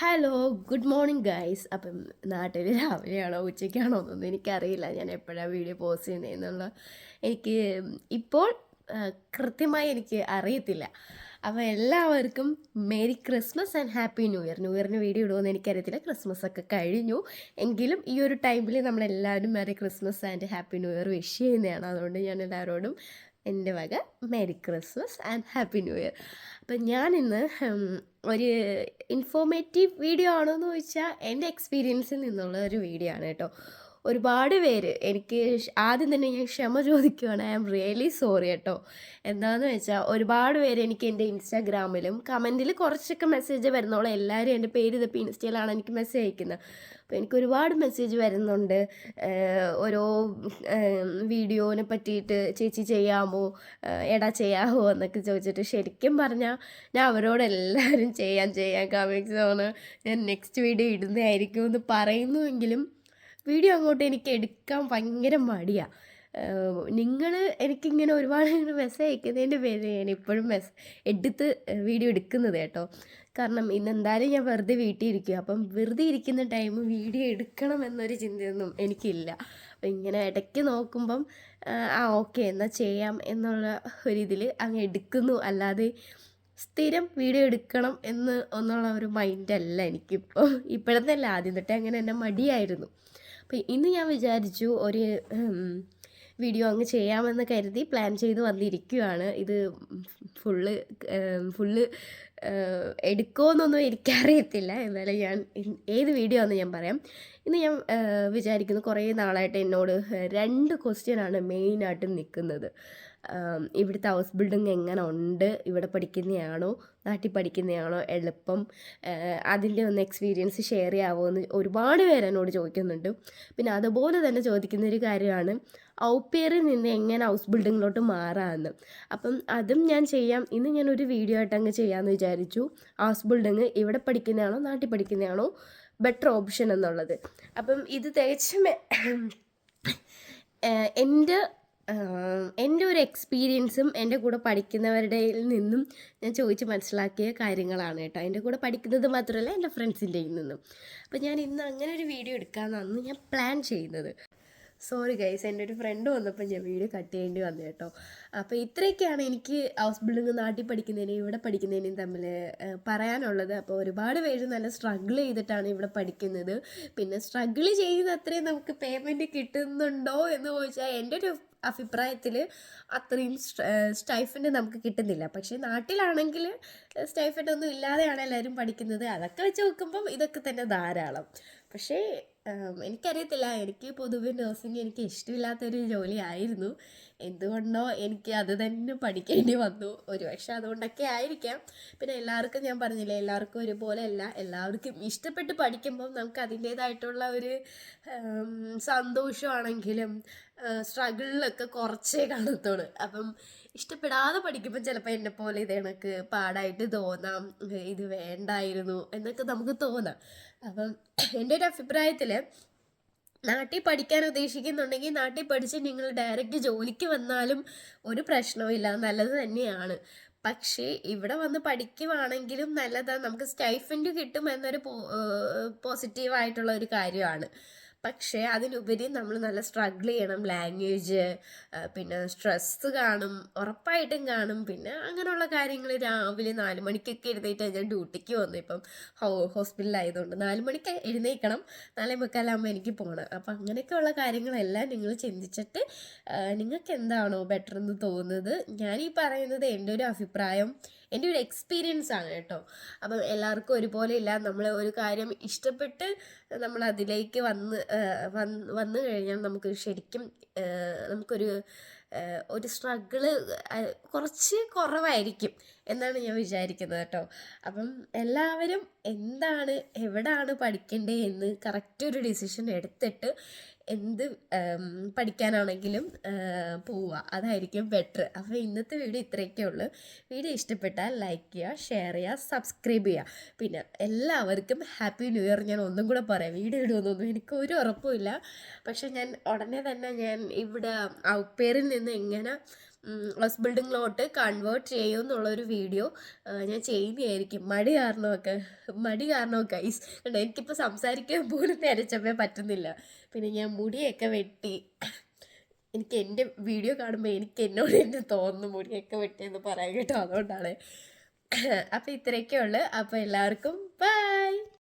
Hello good morning guys അപ്പം നാട്ടിൽ രാവിലെയാണോ ഉച്ചയ്ക്കാണോ എന്നൊന്നും എനിക്കറിയില്ല. ഞാൻ എപ്പോഴാണ് വീഡിയോ പോസ്റ്റ് ചെയ്യുന്നതെന്നുള്ള എനിക്ക് ഇപ്പോൾ കൃത്യമായി എനിക്ക് അറിയത്തില്ല. അപ്പോൾ എല്ലാവർക്കും merry Christmas and happy new year. New ഇയറിന് video ഇടുമെന്ന് എനിക്കറിയത്തില്ല. ക്രിസ്മസ് ഒക്കെ കഴിഞ്ഞു. എങ്കിലും ഈ ഒരു ടൈമിൽ നമ്മളെല്ലാവരും merry christmas and happy new year wish ചെയ്യുന്നതാണ്. അതുകൊണ്ട് ഞാൻ എല്ലാവരോടും എന്റെ വക merry christmas and happy new year. അപ്പം ഞാനിന്ന് ഒരു ഇൻഫോർമേറ്റീവ് വീഡിയോ ആണോ എന്ന് ചോദിച്ചാൽ എന്റെ എക്സ്പീരിയൻസിൽ നിന്നുള്ള ഒരു വീഡിയോ ആണ് കേട്ടോ. ഒരുപാട് പേര് എനിക്ക് ആദ്യം തന്നെ ഞാൻ ക്ഷമ ചോദിക്കുകയാണ്. ഐ ആം റിയലി സോറി കേട്ടോ. എന്താണെന്ന് വെച്ചാൽ ഒരുപാട് പേര് എനിക്ക് എന്റെ ഇൻസ്റ്റാഗ്രാമിലും കമന്റിൽ കുറച്ചൊക്കെ മെസ്സേജ് വരുന്നോളൂ എല്ലാവരും എന്റെ പേര് ഇതിപ്പോൾ ഇൻസ്റ്റയിലാണ് എനിക്ക് മെസ്സേജ് അയക്കുന്നത് അപ്പോൾ എനിക്ക് ഒരുപാട് മെസ്സേജ് വരുന്നുണ്ട്. ഓരോ വീഡിയോനെ പറ്റിയിട്ട് ചേച്ചി ചെയ്യാമോ? എടാ ചെയ്യാമോ എന്നൊക്കെ ചോദിച്ചിട്ട് ശരിക്കും പറഞ്ഞാൽ ഞാൻ അവരോട് എല്ലാവരും ചെയ്യാൻ ചെയ്യാൻ കമ്മിങ് ആണ്. ഞാൻ നെക്സ്റ്റ് വീഡിയോ ഇടുന്നതായിരിക്കും എന്ന് പറയുന്നുവെങ്കിലും വീഡിയോ അങ്ങോട്ട് എനിക്ക് എടുക്കാൻ ഭയങ്കര മടിയാണ് നിങ്ങൾ എനിക്കിങ്ങനെ ഒരുപാട് ഇങ്ങനെ മെസ്സേജ് അയക്കുന്നതിന്റെ പേര് ഞാൻ ഇപ്പോഴും മെസ് എടുത്ത് വീഡിയോ എടുക്കുന്നത് കേട്ടോ. കാരണം ഇന്ന് എന്തായാലും ഞാൻ വെറുതെ വീട്ടിൽ ഇരിക്കുക അപ്പം വെറുതെ ഇരിക്കുന്ന ടൈം വീഡിയോ എടുക്കണം എന്നൊരു ചിന്തയൊന്നും എനിക്കില്ല. അപ്പം ഇങ്ങനെ ഇടയ്ക്ക് നോക്കുമ്പം ആ, ഓക്കെ എന്നാൽ ചെയ്യാം എന്നുള്ള ഒരിതിൽ അങ്ങ് എടുക്കുന്നു. അല്ലാതെ സ്ഥിരം വീഡിയോ എടുക്കണം എന്ന് എന്നുള്ള ഒരു മൈൻഡല്ല എനിക്കിപ്പോൾ. ഇപ്പോഴത്തെ അല്ല ആദ്യം തൊട്ടേ അങ്ങനെ എന്നെ മടിയായിരുന്നു. അപ്പോൾ ഇന്ന് ഞാൻ വിചാരിച്ചു ഒരു വീഡിയോ അങ്ങ് ചെയ്യാമെന്ന് കരുതി പ്ലാൻ ചെയ്ത് വന്നിരിക്കുകയാണ് ഇത് ഫുള്ള് ഫുള്ള് എടുക്കുമെന്നൊന്നും എനിക്കറിയത്തില്ല. എന്നാലും ഞാൻ ഏത് വീഡിയോ ആണെന്ന് ഞാൻ പറയാം. ഇന്ന് ഞാൻ വിചാരിക്കുന്നു കുറേ നാളായിട്ട് എന്നോട് രണ്ട് ക്വസ്റ്റ്യനാണ് മെയിനായിട്ട് നിൽക്കുന്നത് ഇവിടുത്തെ ഹൗസ് ബിൽഡിംഗ് എങ്ങനെ ഉണ്ട്? ഇവിടെ പഠിക്കുന്നതാണോ നാട്ടിൽ പഠിക്കുന്നതാണോ എളുപ്പം. അതിന്റെ ഒന്ന് എക്സ്പീരിയൻസ് ഷെയർ ചെയ്യാവോ എന്ന് ഒരുപാട് പേര് എന്നോട് ചോദിക്കുന്നുണ്ട്. പിന്നെ അതുപോലെ തന്നെ ചോദിക്കുന്ന ഒരു കാര്യമാണ്. ഔപ്പേറിൽ നിന്ന് എങ്ങനെ ഹൗസ് ബിൽഡിങ്ങിലോട്ട് മാറാമെന്ന് അപ്പം അതും ഞാൻ ചെയ്യാം. ഇന്ന് ഞാൻ ഒരു വീഡിയോ ആയിട്ട് അങ്ങ് ചെയ്യാമെന്ന് വിചാരിച്ചു. ഹൗസ് ബിൽഡിങ് ഇവിടെ പഠിക്കുന്നതാണോ നാട്ടിൽ പഠിക്കുന്നതാണോ ബെറ്റർ ഓപ്ഷൻ എന്നുള്ളത്. അപ്പം ഇത് തികച്ചും എന്റെ എന്റെ ഒരു എക്സ്പീരിയൻസും എന്റെ കൂടെ പഠിക്കുന്നവരുടെ നിന്നും ഞാൻ ചോദിച്ച് മനസ്സിലാക്കിയ കാര്യങ്ങളാണ് കേട്ടോ. എന്റെ കൂടെ പഠിക്കുന്നത് മാത്രമല്ല എന്റെ ഫ്രണ്ട്സിന്റെയിൽ നിന്നും. അപ്പോൾ ഞാൻ ഇന്ന് അങ്ങനെ ഒരു വീഡിയോ എടുക്കാമെന്നാണ് ഞാൻ പ്ലാൻ ചെയ്യുന്നത്. സോറി ഗൈസ് എന്റെ ഒരു ഫ്രണ്ട് വന്നപ്പോൾ ഞാൻ വീഡിയോ കട്ട് ചെയ്യേണ്ടി വന്നു കേട്ടോ. അപ്പോൾ ഇത്രയൊക്കെയാണ് എനിക്ക് ഹൗസ് ബിൽഡിംഗ് നാട്ടിൽ പഠിക്കുന്നതിനും ഇവിടെ പഠിക്കുന്നതിനും തമ്മിൽ പറയാനുള്ളത്. അപ്പോൾ ഒരുപാട് പേര് നല്ല സ്ട്രഗിൾ ചെയ്തിട്ടാണ് ഇവിടെ പഠിക്കുന്നത്. പിന്നെ സ്ട്രഗിൾ ചെയ്യുന്ന അത്രയും നമുക്ക് പേയ്മെന്റ് കിട്ടുന്നുണ്ടോ എന്ന് ചോദിച്ചാൽ എന്റെ ഒരു അഭിപ്രായത്തിൽ അത്രയും സ്റ്റൈഫൻഡ് നമുക്ക് കിട്ടുന്നില്ല. പക്ഷേ നാട്ടിലാണെങ്കിൽ സ്റ്റൈഫൻഡ് ഒന്നും ഇല്ലാതെയാണ് എല്ലാവരും പഠിക്കുന്നത്. അതൊക്കെ വെച്ച് നോക്കുമ്പം ഇതൊക്കെ തന്നെ ധാരാളം. പക്ഷേ എനിക്കറിയത്തില്ല. എനിക്ക് പൊതുവെ നഴ്സിംഗ് എനിക്ക് ഇഷ്ടമില്ലാത്തൊരു ജോലിയായിരുന്നു എന്തുകൊണ്ടോ എനിക്ക് അത് തന്നെ പഠിക്കേണ്ടി വന്നു. ഒരു പക്ഷെ അതുകൊണ്ടൊക്കെ ആയിരിക്കാം. പിന്നെ എല്ലാവർക്കും ഞാൻ പറഞ്ഞില്ലേ എല്ലാവർക്കും ഒരുപോലെ അല്ല. എല്ലാവർക്കും ഇഷ്ടപ്പെട്ട് പഠിക്കുമ്പം നമുക്ക് അതിന്റേതായിട്ടുള്ള ഒരു സന്തോഷമാണെങ്കിലും സ്ട്രഗിളിലൊക്കെ കുറച്ചേ കാണത്തുള്ളൂ. അപ്പം ഇഷ്ടപ്പെടാതെ പഠിക്കുമ്പോൾ ചിലപ്പോൾ എന്നെ പോലെ ഇത് എനിക്ക് പാടായിട്ട് തോന്നാം ഇത് വേണ്ടായിരുന്നു എന്നൊക്കെ നമുക്ക് തോന്നാം. അപ്പം എന്റെ ഒരു അഭിപ്രായത്തിൽ നാട്ടിൽ പഠിക്കാൻ ഉദ്ദേശിക്കുന്നുണ്ടെങ്കിൽ നാട്ടിൽ പഠിച്ച് നിങ്ങൾ ഡയറക്റ്റ് ജോലിക്ക് വന്നാലും ഒരു പ്രശ്നവുമില്ല നല്ലത് തന്നെയാണ്. പക്ഷേ ഇവിടെ വന്ന് പഠിക്കുവാണെങ്കിലും നല്ലതാണ് നമുക്ക് സ്റ്റൈഫൻഡ് കിട്ടും എന്നൊരു പോസിറ്റീവായിട്ടുള്ള ഒരു കാര്യമാണ്. പക്ഷേ അതിലുപരി നമ്മൾ നല്ല സ്ട്രഗിൾ ചെയ്യണം. ലാംഗ്വേജ് പിന്നെ സ്ട്രെസ് കാണും ഉറപ്പായിട്ടും കാണും. പിന്നെ അങ്ങനെയുള്ള കാര്യങ്ങൾ രാവിലെ നാല് മണിക്കൊക്കെ എഴുന്നേറ്റ് ഞാൻ ഡ്യൂട്ടിക്ക് വന്നു ഇപ്പം ഹോസ്പിറ്റലായതുകൊണ്ട് നാല് മണിക്ക് എഴുന്നേൽക്കണം നാലേ മുക്കാലാകുമ്പോൾ എനിക്ക് പോകണം അപ്പം അങ്ങനെയൊക്കെയുള്ള കാര്യങ്ങളെല്ലാം നിങ്ങൾ ചിന്തിച്ചിട്ട് നിങ്ങൾക്ക് എന്താണോ ബെറ്റർ എന്ന് തോന്നുന്നത്. ഞാൻ ഈ പറയുന്നത് എന്റെ ഒരു അഭിപ്രായം. എന്റെ ഒരു എക്സ്പീരിയൻസ് ആണ് കേട്ടോ. അപ്പം എല്ലാവർക്കും ഒരുപോലെ ഇല്ല. നമ്മൾ ഒരു കാര്യം ഇഷ്ടപ്പെട്ട് നമ്മൾ അതിലേക്ക് വന്ന് വന്ന് കഴിഞ്ഞാൽ നമുക്ക് ശരിക്കും നമുക്കൊരു ഒരു സ്ട്രഗിൾ കുറച്ച് കുറവായിരിക്കും എന്നാണ് ഞാൻ വിചാരിക്കുന്നത് കേട്ടോ. അപ്പം എല്ലാവരും എന്താണ് എവിടെയാണ് പഠിക്കേണ്ടത് എന്ന് കറക്റ്റ് ഒരു ഡിസിഷൻ എടുത്തിട്ട് എന്ത് പഠിക്കാനാണെങ്കിലും പോവുക. അതായിരിക്കും ബെറ്റർ അപ്പോൾ ഇന്നത്തെ വീഡിയോ ഇത്രയൊക്കെ ഉള്ളൂ. വീഡിയോ ഇഷ്ടപ്പെട്ടാൽ ലൈക്ക് ചെയ്യുക ഷെയർ ചെയ്യുക സബ്സ്ക്രൈബ് ചെയ്യുക. പിന്നെ എല്ലാവർക്കും ഹാപ്പി ന്യൂ ഇയർ ഞാൻ ഒന്നും കൂടെ പറയാം. വീഡിയോ ഇടുമെന്നൊന്നും എനിക്ക് ഒരു ഉറപ്പുമില്ല പക്ഷേ ഞാൻ ഉടനെ തന്നെ ഞാൻ ഇവിടെ ഔപ്പേറിൽ നിന്ന് എങ്ങനെ ഹൗസ് ബിൽഡിങ്ങിലോട്ട് കൺവേർട്ട് ചെയ്യും എന്നുള്ളൊരു വീഡിയോ ഞാൻ ചെയ്യുന്നതായിരിക്കും. മടി കാരണമൊക്കെ മടി കാരണമൊക്കെ. ഈസ് കണ്ടോ എനിക്കിപ്പോൾ സംസാരിക്കാൻ പോലും നരച്ചപ്പേ പറ്റുന്നില്ല. പിന്നെ ഞാൻ മുടിയൊക്കെ വെട്ടി. എനിക്ക് എന്റെ വീഡിയോ കാണുമ്പോൾ എനിക്ക് എന്നോട് തന്നെ തോന്നുന്നു മുടിയൊക്കെ വെട്ടിയെന്ന് പറയാൻ കേട്ടോ. അതുകൊണ്ടാണ്. അപ്പോൾ ഇത്രയൊക്കെ ഉള്ളു. അപ്പോൾ എല്ലാവർക്കും